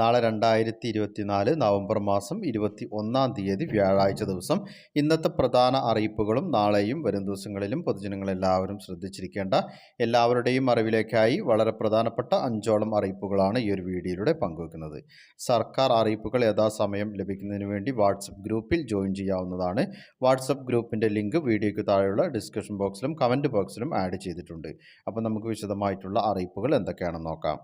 നാളെ രണ്ടായിരത്തി ഇരുപത്തിനാല് നവംബർ മാസം ഇരുപത്തി ഒന്നാം തീയതി വ്യാഴാഴ്ച ദിവസം. ഇന്നത്തെ പ്രധാന അറിയിപ്പുകളും നാളെയും വരും ദിവസങ്ങളിലും പൊതുജനങ്ങളെല്ലാവരും ശ്രദ്ധിച്ചിരിക്കേണ്ട. എല്ലാവരുടെയും അറിവിലേക്കായി വളരെ പ്രധാനപ്പെട്ട അഞ്ചോളം അറിയിപ്പുകളാണ് ഈ ഒരു വീഡിയോയിലൂടെ പങ്കുവെക്കുന്നത്. സർക്കാർ അറിയിപ്പുകൾ യഥാസമയം ലഭിക്കുന്നതിന് വേണ്ടി വാട്സപ്പ് ഗ്രൂപ്പിൽ ജോയിൻ ചെയ്യാവുന്നതാണ്. വാട്സപ്പ് ഗ്രൂപ്പിന്റെ ലിങ്ക് വീഡിയോയ്ക്ക് താഴെയുള്ള ഡിസ്ക്രിപ്ഷൻ ബോക്സിലും കമന്റ് ബോക്സിലും ആഡ് ചെയ്തിട്ടുണ്ട്. അപ്പോൾ നമുക്ക് വിശദമായിട്ടുള്ള അറിയിപ്പുകൾ എന്തൊക്കെയാണെന്ന് നോക്കാം.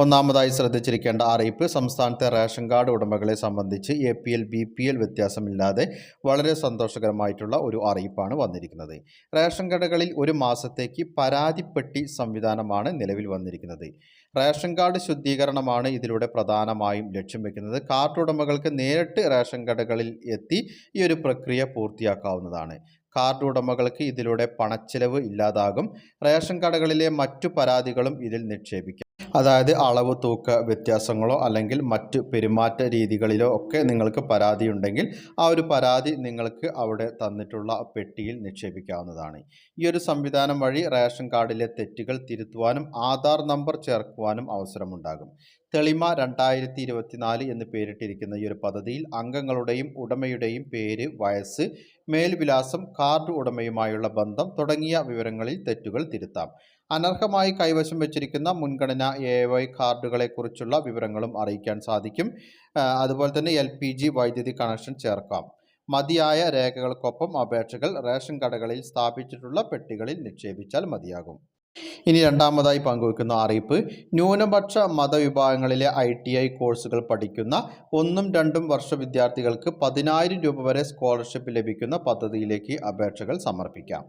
ഒന്നാമതായി ശ്രദ്ധിച്ചിരിക്കേണ്ട അറിയിപ്പ് സംസ്ഥാനത്തെ റേഷൻ കാർഡ് ഉടമകളെ സംബന്ധിച്ച് A P L B P L വ്യത്യാസമില്ലാതെ വളരെ സന്തോഷകരമായിട്ടുള്ള ഒരു അറിയിപ്പാണ് വന്നിരിക്കുന്നത്. റേഷൻ കടകളിൽ ഒരു മാസത്തേക്ക് പരാതിപ്പെട്ടി സംവിധാനമാണ് നിലവിൽ വന്നിരിക്കുന്നത്. റേഷൻ കാർഡ് ശുദ്ധീകരണമാണ് ഇതിലൂടെ പ്രധാനമായും ലക്ഷ്യം വെക്കുന്നത്. കാർഡ് ഉടമകൾക്ക് നേരിട്ട് റേഷൻ കടകളിൽ എത്തി ഈ ഒരു പ്രക്രിയ പൂർത്തിയാക്കാവുന്നതാണ്. കാർഡ് ഉടമകൾക്ക് ഇതിലൂടെ പണച്ചെലവ് ഇല്ലാതാകും. റേഷൻ കടകളിലെ മറ്റു പരാതികളും ഇതിൽ നിക്ഷേപിക്കാം. അതായത് അളവ് തൂക്ക വ്യത്യാസങ്ങളോ അല്ലെങ്കിൽ മറ്റ് പെരുമാറ്റ രീതികളിലോ ഒക്കെ നിങ്ങൾക്ക് പരാതി ഉണ്ടെങ്കിൽ ആ ഒരു പരാതി നിങ്ങൾക്ക് അവിടെ തന്നിട്ടുള്ള പെട്ടിയിൽ നിക്ഷേപിക്കാവുന്നതാണ്. ഈ ഒരു സംവിധാനം വഴി റേഷൻ കാർഡിലെ തെറ്റുകൾ തിരുത്തുവാനും ആധാർ നമ്പർ ചേർക്കുവാനും അവസരമുണ്ടാകും. തെളിമ രണ്ടായിരത്തി ഇരുപത്തിനാല് എന്ന് പേരിട്ടിരിക്കുന്ന ഈ ഒരു പദ്ധതിയിൽ അംഗങ്ങളുടെയും ഉടമയുടെയും പേര് വയസ്സ് മേൽവിലാസം കാർഡ് ഉടമയുമായുള്ള ബന്ധം തുടങ്ങിയ വിവരങ്ങളിൽ തെറ്റുകൾ തിരുത്താം. അനർഹമായി കൈവശം വെച്ചിരിക്കുന്ന മുൻഗണന എ വൈ കാർഡുകളെക്കുറിച്ചുള്ള വിവരങ്ങളും അറിയിക്കാൻ സാധിക്കും. അതുപോലെ തന്നെ എൽ വൈദ്യുതി കണക്ഷൻ ചേർക്കാം. മതിയായ രേഖകൾക്കൊപ്പം അപേക്ഷകൾ റേഷൻ കടകളിൽ സ്ഥാപിച്ചിട്ടുള്ള പെട്ടികളിൽ നിക്ഷേപിച്ചാൽ മതിയാകും. ഇനി രണ്ടാമതായി പങ്കുവയ്ക്കുന്ന അറിയിപ്പ് ന്യൂനപക്ഷ മതവിഭാഗങ്ങളിലെ ഐ ടി ഐ കോഴ്സുകൾ പഠിക്കുന്ന ഒന്നും രണ്ടും വർഷ വിദ്യാർത്ഥികൾക്ക് പതിനായിരം രൂപ വരെ സ്കോളർഷിപ്പ് ലഭിക്കുന്ന പദ്ധതിയിലേക്ക് അപേക്ഷകൾ സമർപ്പിക്കാം.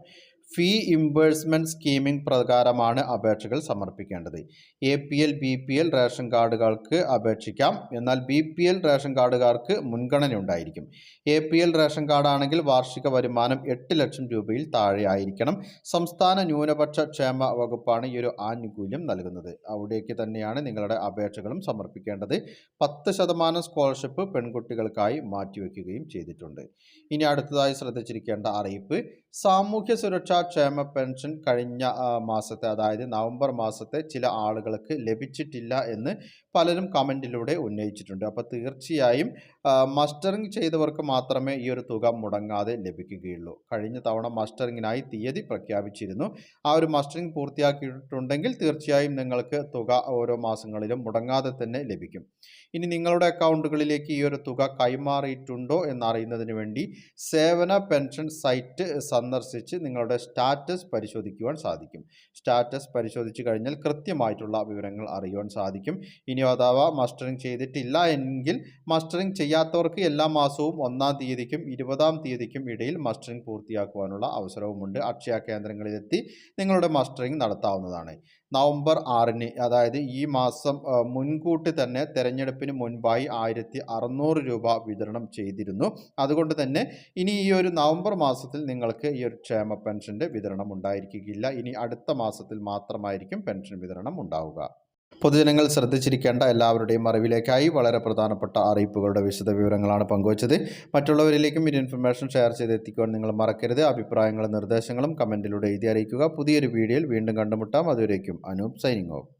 ഫീ ഇംബേഴ്സ്മെന്റ് സ്കീമിംഗ് പ്രകാരമാണ് അപേക്ഷകൾ സമർപ്പിക്കേണ്ടത്. A P L B P L ration കാർഡുകൾക്ക് അപേക്ഷിക്കാം. എന്നാൽ ബി പി എൽ റേഷൻ കാർഡുകാർക്ക് മുൻഗണന ഉണ്ടായിരിക്കും. എ പി എൽ റേഷൻ കാർഡാണെങ്കിൽ വാർഷിക വരുമാനം എട്ട് ലക്ഷം രൂപയിൽ താഴെ ആയിരിക്കണം. സംസ്ഥാന ന്യൂനപക്ഷ ക്ഷേമ വകുപ്പാണ് ഈ ഒരു ആനുകൂല്യം നൽകുന്നത്. അവിടേക്ക് തന്നെയാണ് നിങ്ങളുടെ അപേക്ഷകളും സമർപ്പിക്കേണ്ടത്. പത്ത് ശതമാനം സ്കോളർഷിപ്പ് പെൺകുട്ടികൾക്കായി മാറ്റിവെക്കുകയും ചെയ്തിട്ടുണ്ട്. ഇനി അടുത്തതായി ശ്രദ്ധിച്ചിരിക്കേണ്ട അറിയിപ്പ്. സാമൂഹ്യ സുരക്ഷാ ക്ഷേമ പെൻഷൻ കഴിഞ്ഞ മാസത്തെ അതായത് നവംബർ മാസത്തെ ചില ആളുകൾക്ക് ലഭിച്ചിട്ടില്ല എന്ന് പലരും കമന്റിലൂടെ ഉന്നയിച്ചിട്ടുണ്ട്. അപ്പോൾ തീർച്ചയായും മസ്റ്ററിങ് ചെയ്തവർക്ക് മാത്രമേ ഈ ഒരു തുക മുടങ്ങാതെ ലഭിക്കുകയുള്ളൂ. കഴിഞ്ഞ തവണ മസ്റ്ററിങ്ങിനായി തീയതി പ്രഖ്യാപിച്ചിരുന്നു. ആ ഒരു മസ്റ്ററിങ് പൂർത്തിയാക്കിയിട്ടുണ്ടെങ്കിൽ തീർച്ചയായും നിങ്ങൾക്ക് തുക ഓരോ മാസങ്ങളിലും മുടങ്ങാതെ തന്നെ ലഭിക്കും. ഇനി നിങ്ങളുടെ അക്കൗണ്ടുകളിലേക്ക് ഈ ഒരു തുക കൈമാറിയിട്ടുണ്ടോ എന്നറിയുന്നതിന് വേണ്ടി സേവന പെൻഷൻ സൈറ്റ് സന്ദർശിച്ച് നിങ്ങളുടെ സ്റ്റാറ്റസ് പരിശോധിക്കുവാൻ സാധിക്കും. സ്റ്റാറ്റസ് പരിശോധിച്ച് കഴിഞ്ഞാൽ കൃത്യമായിട്ടുള്ള വിവരങ്ങൾ അറിയുവാൻ സാധിക്കും. ഇനി അഥവാ മസ്റ്ററിങ് ചെയ്തിട്ടില്ല എങ്കിൽ മസ്റ്ററിങ് ചെയ്യാത്തവർക്ക് എല്ലാ മാസവും ഒന്നാം തീയതിക്കും ഇരുപതാം തീയതിക്കും ഇടയിൽ മസ്റ്ററിങ് പൂർത്തിയാക്കുവാനുള്ള അവസരവുമുണ്ട്. അക്ഷയ കേന്ദ്രങ്ങളിലെത്തി നിങ്ങളുടെ മസ്റ്ററിങ് നടത്താവുന്നതാണ്. നവംബർ ആറിന് അതായത് ഈ മാസം മുൻകൂട്ടി തന്നെ തെരഞ്ഞെടുപ്പിന് മുൻപായി ആയിരത്തി അറുന്നൂറ് രൂപ വിതരണം ചെയ്തിരുന്നു. അതുകൊണ്ട് തന്നെ ഇനി ഈ ഒരു നവംബർ മാസത്തിൽ നിങ്ങൾക്ക് ഈ ഒരു ക്ഷേമ പെൻഷന്റെ വിതരണം ഉണ്ടായിരിക്കുകയില്ല. ഇനി അടുത്ത മാസത്തിൽ മാത്രമായിരിക്കും പെൻഷൻ വിതരണം ഉണ്ടാവുക. പൊതുജനങ്ങൾ ശ്രദ്ധിച്ചിരിക്കേണ്ട എല്ലാവരുടെയും അറിവിലേക്കായി വളരെ പ്രധാനപ്പെട്ട അറിയിപ്പുകളുടെ വിശദ വിവരങ്ങളാണ് പങ്കുവച്ചത്. മറ്റുള്ളവരിലേക്കും ഈ ഇൻഫർമേഷൻ ഷെയർ ചെയ്ത് എത്തിക്കുവാൻ നിങ്ങൾ മറക്കരുത്. അഭിപ്രായങ്ങളും നിർദ്ദേശങ്ങളും കമന്റിലൂടെ എഴുതി അറിയിക്കുക. പുതിയൊരു വീഡിയോയിൽ വീണ്ടും കണ്ടുമുട്ടാം. അതുവരേക്കും അനൂപ് സൈനിങ് ഓഫ്.